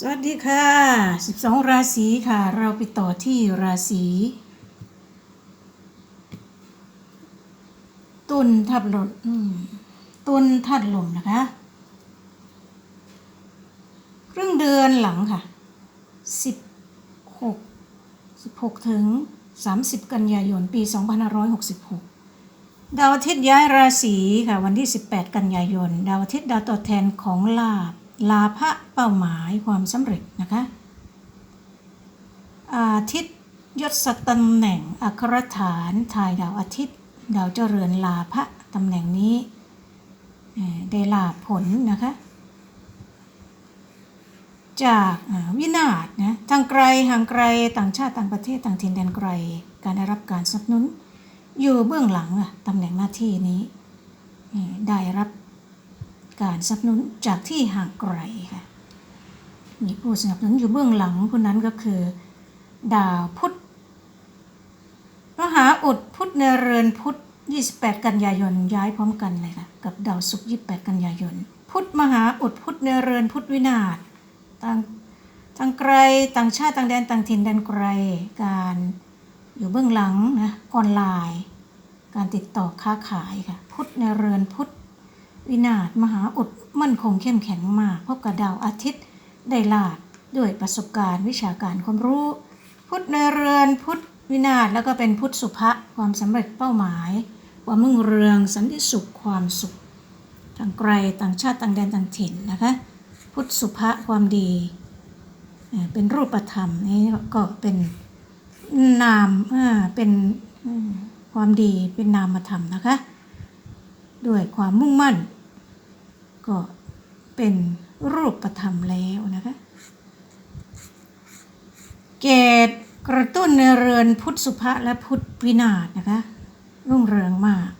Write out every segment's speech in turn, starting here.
สวัสดีค่ะ 12 ราศีค่ะ เราไปต่อที่ราศีตุลทับลมอืมตุลทัดลมนะคะ ครึ่งเดือนหลังค่ะ 16 16 ถึง 30 กันยายน ปี 2566 ดาวอาทิตย์ย้ายราศีค่ะ วันที่ 18 กันยายน ดาวอาทิตย์ดาวตัวแทนของลาบ ลาภะเป้าหมายความสำเร็จนะคะอาทิตย์ยศตำแหน่งอัครฐานทายดาวอาทิตย์ ดาวเจริญลาภะตำแหน่งนี้ได้ลาผลนะคะจากวินาศนะทางไกลห่างไกลต่างชาติต่างประเทศต่างถิ่นแดนไกล การได้รับการสนับสนุน อยู่เบื้องหลังอะตำแหน่งหน้าที่นี้ได้รับ การสนับสนุนจากที่ห่างไกลค่ะมีผู้สนับสนุนอยู่เบื้องหลังคนนั้นก็คือ ดาวพุธมหาอุดพุธเนเรือนพุธ28 กันยายนย้ายพร้อมกันเลยค่ะกับดาวศุกร์28 กันยายน พุธมหาอุดพุธเนเรือนพุธวินาศต่างทางไกลต่างชาติต่างแดนต่างถิ่นแดนไกลการอยู่เบื้องหลังนะออนไลน์ การติดต่อค้าขายค่ะพุธในเรือนพุธ วินาศมหาอุดมั่นคงเข้มแข็งมากพบกับดาวอาทิตย์ ได้ลาบด้วยประสบการณ์วิชาการความรู้ พุทธในเรือนพุทธวินาศแล้วก็เป็นพุทธสุภะความสำเร็จเป้าหมายความมุ่งเรืองสันติสุขความสุขทางไกลต่างชาติต่างแดนต่างถิ่นนะคะ พุทธสุภะความดีเป็นรูปธรรมนี่ก็เป็นนามเป็นความดีเป็นนามธรรมนะคะ ด้วยความมุ่งมั่น ก็เป็นรูปธรรมแล้วนะคะ เกตกระตุ้นในเรือนพุทธสุภะและพุทธวินาศนะคะ รุ่งเรืองมาก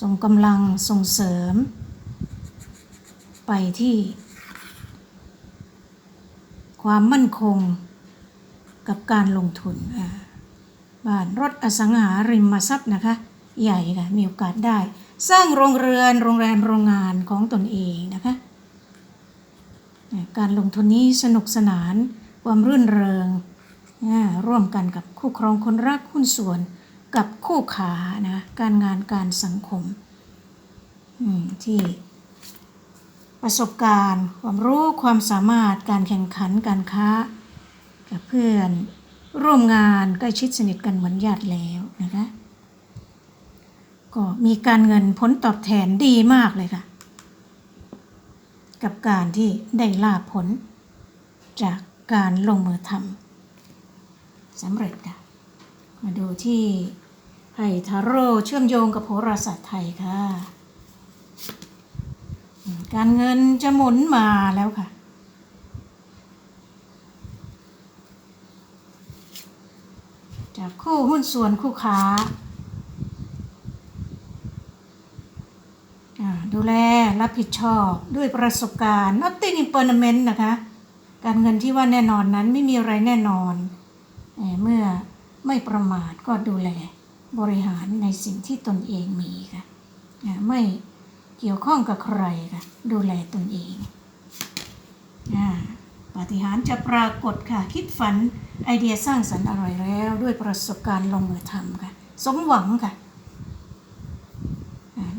ส่งกำลังส่งเสริม ไปที่ ความมั่นคงกับการลงทุนบ้านรถอสังหาริมทรัพย์นะคะ ใหญ่ค่ะมีโอกาสได้ สร้างโรงเรือนโรงแรมโรงงานของตนเองนะคะการลงทุนนี้สนุกสนานความรื่นเริงร่วมกันกับคู่ครองคนรักหุ้นส่วนกับคู่ขานะการงานการสังคมอืมที่ประสบการณ์ ความรู้ความสามารถการแข่งขันการค้า กับเพื่อนร่วมงานใกล้ชิดสนิทกันเหมือนญาติแล้วนะคะ ก็มีการเงินผลตอบแทนดีมากเลยค่ะ กับการที่ได้ลาผล จากการลงมือทำสำเร็จค่ะ มาดูที่ไพ่ทาโร่เชื่อมโยงกับโหราศาสตร์ไทยค่ะ การเงินจะหมุนมาแล้วค่ะจากคู่หุ้นส่วนคู่ค้าอ่า ดูแลรับผิดชอบด้วยประสบการณ์ nothing in permanent นะคะ การเงินที่ว่าแน่นอนนั้นไม่มีอะไรแน่นอนเอเมื่อไม่ประมาทก็ดูแลบริหารในสิ่งที่ตนเองมีค่ะไม่เกี่ยวข้องกับใครค่ะดูแลตนเองอปาฏิหาริย์จะปรากฏค่ะ คิดฝันไอเดียสร้างสรรค์อร่อยแล้ว ด้วยประสบการณ์ลงมือทำค่ะ สมหวังค่ะ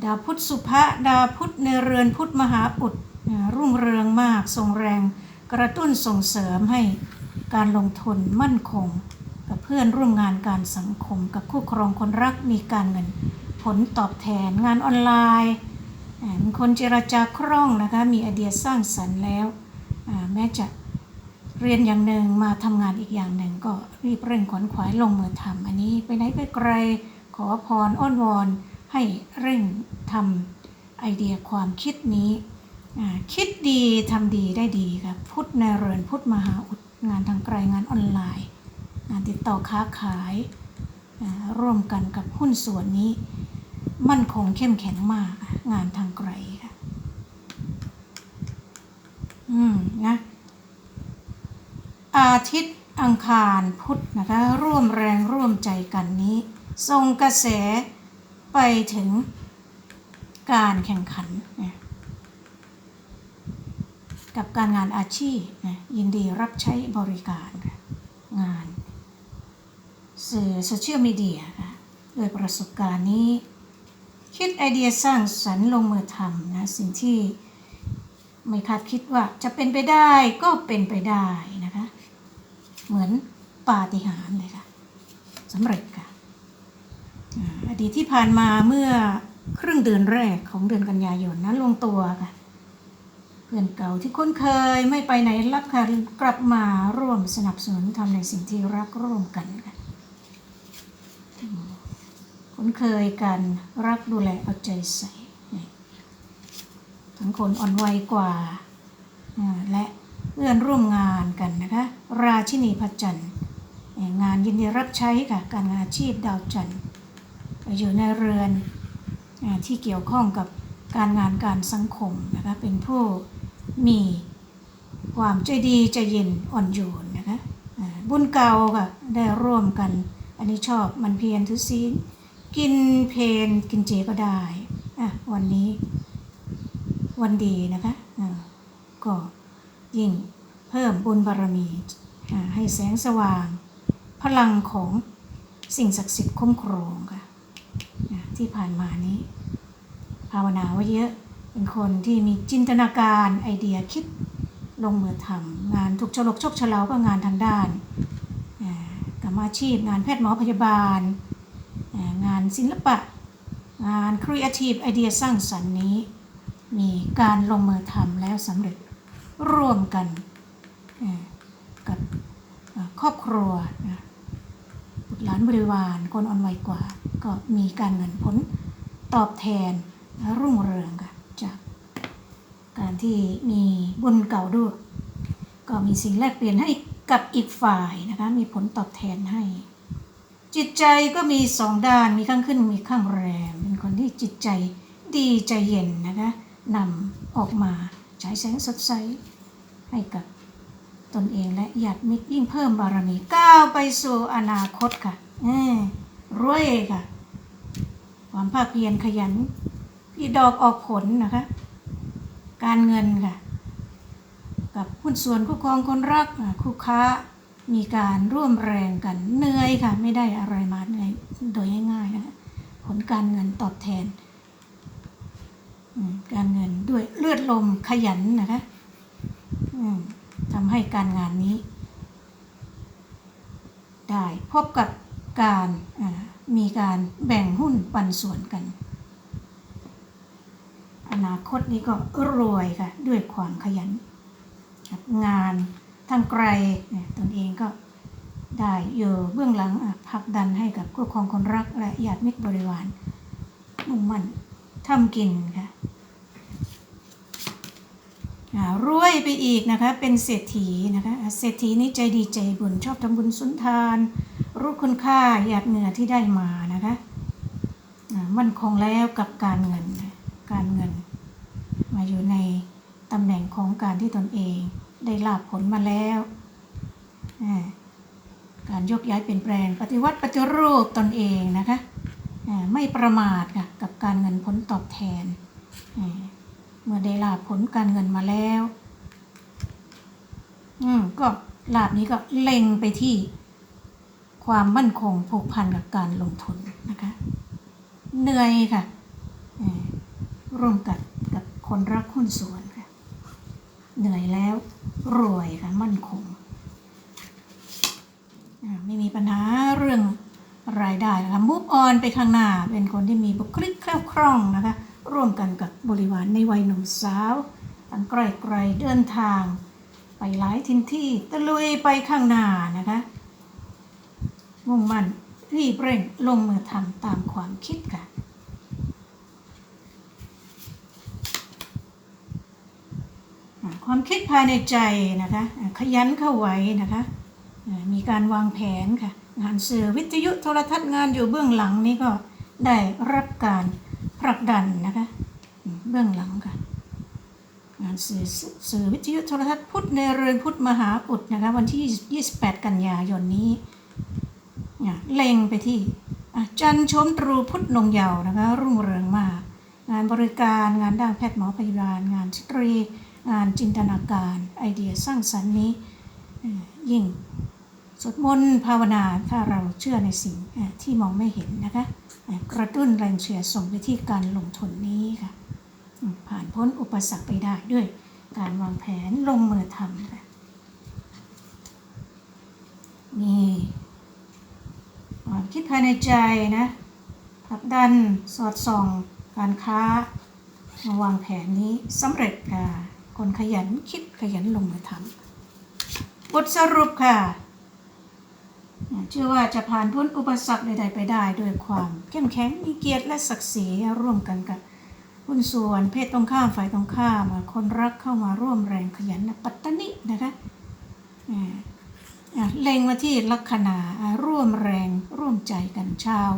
ดาวพุธสุภะดาวพุธในเรือนพุธมหาอุดรุ่งเรืองมากส่งแรง กระตุ้นส่งเสริมให้การลงทุนมั่นคง กับเพื่อนร่วมงานการสังคม กับคู่ครองคนรักมีการเงิน ผลตอบแทนงานออนไลน์คนเจราจาคล่องนะคะมีไอเดียสร้างสรรค์แล้วแม้จะเรียนอย่างหนึ่งมาทำงานอีกอย่างหนึ่งก็รีบเร่งขวนขวายลงมือทำอันนี้ไปไหนไปไกลขอพรอ้อนวอน ให้เร่งทำไอเดียความคิดนี้คิดดีทำดีได้ดีครับพุทธในเรือนพุทธมหาอุดงานทางไกลงานออนไลน์งานติดต่อค้าขาย ร่วมกันกับหุ้นส่วนนี้ มั่นคงเข้มแข็งมากงานทางไกลค่ะอืมนะอาทิตย์อังคารพุธนะคะร่วมแรงร่วมใจกันนี้ส่งกระแส ไปถึงการแข่งขันนะกับการงานอาชีพนะยินดีรับใช้บริการงาน สื่อโซเชียลมีเดียค่ะด้วยประสบการณ์นี้ คิดไอเดียสร้างสรรค์ลงมือทำนะสิ่งที่ไม่คาดคิดว่าจะเป็นไปได้ก็เป็นไปได้นะคะ เหมือนปาฏิหาริย์เลยค่ะสำเร็จค่ะ ดีที่ผ่านมาเมื่อครึ่งเดือนแรกของเดือนกันยายนนั้นลงตัวค่ะเพื่อนเก่าที่คุ้นเคยไม่ไปไหนรับค่ะกลับมาร่วมสนับสนุนทำในสิ่งที่รักร่วมกันค่ะคุ้นเคยกันรักดูแลเอาใจใส่ทั้งคนอ่อนวัยกว่า และเพื่อนร่วมงานกันนะคะ ราชินีพระจันทร์งานยินดีรับใช้ค่ะ การงานอาชีพดาวจันทร์ อยู่ในเรือนอที่เกี่ยวข้องกับการงานการสังคมนะคะเป็นผู้มีความใจดีใจเย็นอ่อนโยนนะคะบุญเก่าค่ะได้ร่วมกัน อันนี้ชอบมันเพียรถือศีกินเพนกินเจก็ได้อะวันนี้วันดีนะคะอ่าก็ยิ่งเพิ่มบุญบารมีให้แสงสว่าง พลังของสิ่งศักดิ์สิทธิ์คุ้มครองค่ะ นะที่ผ่านมานี้ ภาวนาไว้เยอะ เป็นคนที่มีจินตนาการไอเดียคิดลงมือทำงานถูกฉลกชกเฉลาก็งานทางด้านกรรมอาชีพ งานแพทย์หมอพยาบาล งานศิลปะ งานครีเอทีฟไอเดียสร้างสรรค์นี้ มีการลงมือทำแล้วสำเร็จร่วมกันกับครอบครัวนะบุตรหลานบริวารคนอ่อนวัยกว่า ก็มีการเงินผลตอบแทนรุ่งเรืองค่ะจากการที่มีบุญเก่าด้วย ก็มีสิ่งแลกเปลี่ยนให้กับอีกฝ่ายนะคะมีผลตอบแทนให้ จิตใจก็มีสองด้านมีข้างขึ้นมีข้างแรมเป็นคนที่จิตใจดีใจเย็นนะคะนำออกมาฉายแสงสดใสให้กับตนเองและญาติมิตรยิ่งเพิ่มบารมีก้าวไปสู่อนาคตค่ะ รวยค่ะ ความภาคเพียรขยัน พี่ดอกออกผลนะคะ การเงินค่ะ กับหุ้นส่วนคู่ครองคนรักคู่ค้ามีการร่วมแรงกันเหนื่อยค่ะ ไม่ได้อะไรมาเหนื่อยโดยง่ายๆนะคะผลการเงินตอบแทน การเงินด้วยเลือดลมขยันนะคะทำให้การงานนี้ ได้พบกับ การมีการแบ่งหุ้นปันส่วนกัน อนาคตนี้ก็รวยค่ะด้วยความขยัน งานทางไกลตนเองก็ได้อยู่เบื้องหลังผลักดันให้กับคู่ครองคนรักและญาติมิตรบริวารมุ่งมั่นทำกินค่ะรวยไปอีกนะคะเป็นเศรษฐีนะคะอะเศรษฐีนี้ใจดีใจบุญชอบทำบุญสุนทาน รู้คุณค่าหยาดเหงื่อที่ได้มานะคะมั่นคงแล้วกับการเงินการเงิน มาอยู่ในตำแหน่งของการที่ตนเองได้ลาบผลมาแล้ว การยกย้ายเปลี่ยนแปลงปฏิวัติปฏิรูปตนเองนะคะไม่ประมาทค่ะกับการเงินผลตอบแทน เมื่อได้ลาบผลการเงินมาแล้ว อืมก็ลาบนี้ก็เล็งไปที่ ความมั่นคงผูกพันกับการลงทุนนะคะ เหนื่อยค่ะร่วมกับกับคนรักหุ้นส่วนค่ะ เหนื่อยแล้วรวยค่ะมั่นคง ไม่มีปัญหาเรื่องรายได้นะคะมุฟออนไปข้างหน้า เป็นคนที่มีบุคลิกแคล่วคล่องนะคะ ร่วมกันกับบริวารในวัยหนุ่มสาวตั้งไกลไกลๆเดินทาง ไปหลายทินที่ตะลุยไปข้างหน้านะคะ มุ่งมั่นรีบเร่งลงมือทำตามความคิดค่ะ ความคิดภายในใจนะคะ ขยันเข้าไว้นะคะ มีการวางแผนค่ะ งานสื่อวิทยุโทรทัศน์งานอยู่เบื้องหลังนี่ก็ได้รับการผลักดันนะคะ เบื้องหลังค่ะงานสื่อสื่อวิทยุโทรทัศน์พุทธในเรือนพุทธมหาอุดนะคะ วันที่ 28 กันยายนนี้ เล็งไปที่จันชมตรูพุทธนงเยาวนะคะรุ่งเรืองมาก งานบริการงานด้านแพทย์หมอพยาบาล งานสตรี งานจินตนาการไอเดียสร้างสรรค์นี้ยิ่งสวดมนต์ภาวนาถ้าเราเชื่อในสิ่งที่มองไม่เห็นนะคะกระตุ้นแรงเชียร์ส่งไปที่การลงทุนนี้ค่ะ ผ่านพ้นอุปสรรคไปได้ด้วยการวางแผนลงมือทำค่ะนี่ ความคิดภายในใจนะผลักดันสอดส่องการค้ามาวางแผนนี้สำเร็จค่ะ คนขยันคิดขยันลงมือทำบทสรุปค่ะเชื่อว่าจะผ่านพ้นอุปสรรคใด ๆ ไปได้ด้วยความเข้มแข็งมีเกียรติและศักดิ์ศรีร่วมกันกับหุ้นส่วนเพศตรงข้ามฝ่ายตรงข้ามคนรักเข้ามาร่วมแรงขยันปัตตนินะคะอ่าอะ เล็งมาที่ลัคนาอะร่วมแรงร่วมใจกันชาว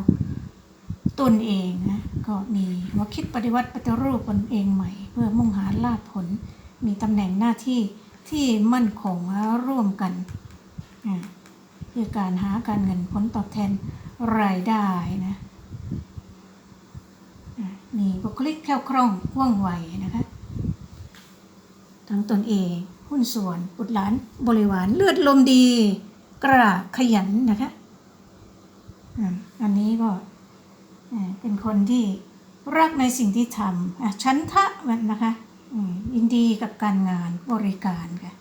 ตนเองนะก็มีหัวคิดปฏิวัติปฏิรูปตนเองใหม่ เพื่อมุ่งหาลาภผล มีตำแหน่งหน้าที่ที่มั่นคงและร่วมกันคือการหาการเงินผลตอบแทนรายได้นะอ่ามีบุคลิกแคล่วคล่องว่องไวนะคะทั้งตนเอง หุ้นส่วนบุตรหลานบริวารเลือดลมดีกล้าขยันนะคะอันนี้ก็เป็นคนที่รักในสิ่งที่ทำชั้นทะมันนะคะอินดีกับการงานบริการค่ะ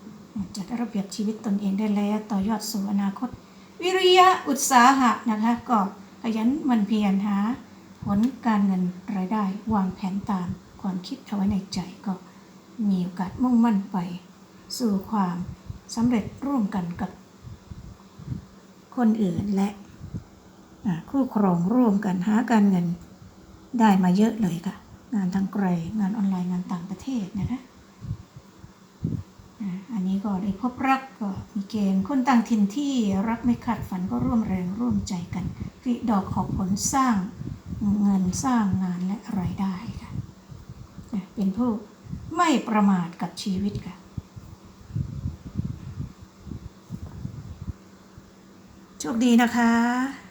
จัดระเบียบชีวิตตนเองได้แล้ว ต่อยอดสู่อนาคต วิริยะอุตสาหะนะคะก็ขยันมันเพียรหา ผลการเงินรายได้ วางแผนตามความคิดเอาไว้ในใจก็มีโอกาสมุ่งมั่นไป สู่ความสำเร็จร่วมกันกับคนอื่นและคู่ครองร่วมกันหาการเงินได้มาเยอะเลยค่ะ งานทางไกลงานออนไลน์งานต่างประเทศนะคะอันนี้ก็ได้พบรักก็มีเกณฑ์คนต่างถิ่นที่รักไม่ขาดฝันก็ร่วมแรงร่วมใจกันผลิดอกขอบผลสร้างเงินสร้างงานและรายได้ค่ะเป็นผู้ไม่ประมาทกับชีวิตค่ะ โชคดีนะคะ